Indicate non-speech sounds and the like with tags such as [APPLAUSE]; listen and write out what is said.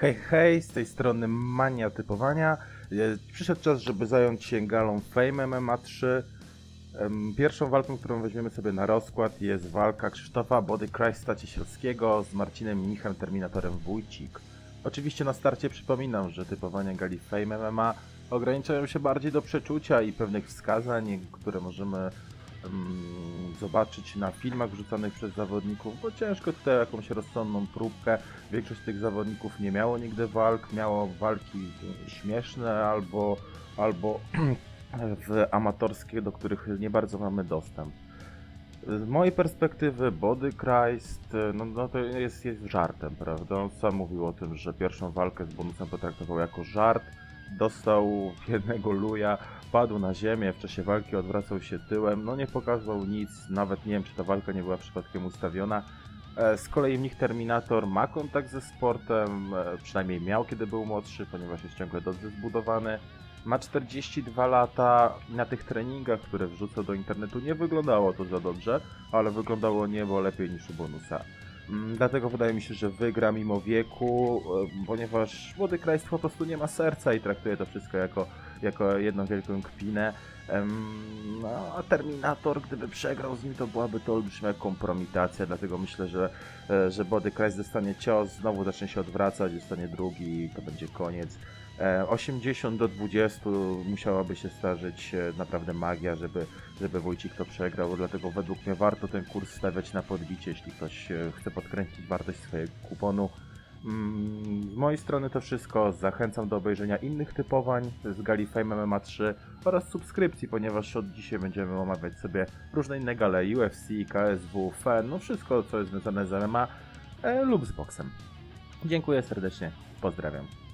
Hej, hej, z tej strony Mania Typowania. E, Przyszedł czas, żeby zająć się galą Fame MMA 3. Em, Pierwszą walką, którą weźmiemy sobie na rozkład jest walka Krzysztofa Body Christa Ciesielskiego z Marcinem Mnichem, Terminatorem Wójcik. Oczywiście na starcie przypominam, że typowania gali Fame MMA ograniczają się bardziej do przeczucia i pewnych wskazań, które możemy em, zobaczyć na filmach wrzucanych przez zawodników, bo ciężko tutaj jakąś rozsądną próbkę. Większość tych zawodników nie miało nigdy walk, miało walki śmieszne albo, albo [CLEARS THROAT] w amatorskie, do których nie bardzo mamy dostęp. Z mojej perspektywy Body Christ, no, no to jest, jest żartem, prawda? On sam mówił o tym, że pierwszą walkę z bonusem potraktował jako żart. Dostał jednego luja, padł na ziemię, w czasie walki odwracał się tyłem, no nie pokazał nic, nawet nie wiem czy ta walka nie była przypadkiem ustawiona. E, Z kolei mnich Terminator ma kontakt ze sportem, e, przynajmniej miał kiedy był młodszy, ponieważ jest ciągle dobrze zbudowany. Ma 42 lata na tych treningach, które wrzucał do internetu nie wyglądało to za dobrze, ale wyglądało niebo lepiej niż u bonusa. Mm, Dlatego wydaje mi się, że wygra mimo wieku, ponieważ młody Christ po prostu nie ma serca i traktuje to wszystko jako, jako jedną wielką kpinę. No, a Terminator, gdyby przegrał z nim, to byłaby to olbrzymia kompromitacja, dlatego myślę, że, e, że Body Christ dostanie cios, znowu zacznie się odwracać, dostanie drugi i to będzie koniec. E, 80 do 20 musiałaby się starzyć e, naprawdę magia, żeby, żeby Wójcik to przegrał, dlatego według mnie warto ten kurs stawiać na podbicie, jeśli ktoś e, chce podkręcić wartość swojego kuponu. Mm, Z mojej strony to wszystko. Zachęcam do obejrzenia innych typowań z gali Fame MMA 3 oraz subskrypcji, ponieważ od dzisiaj będziemy omawiać sobie różne inne gale UFC, KSW, FEN, no wszystko co jest związane z MMA e, lub z boksem. Dziękuję serdecznie, pozdrawiam.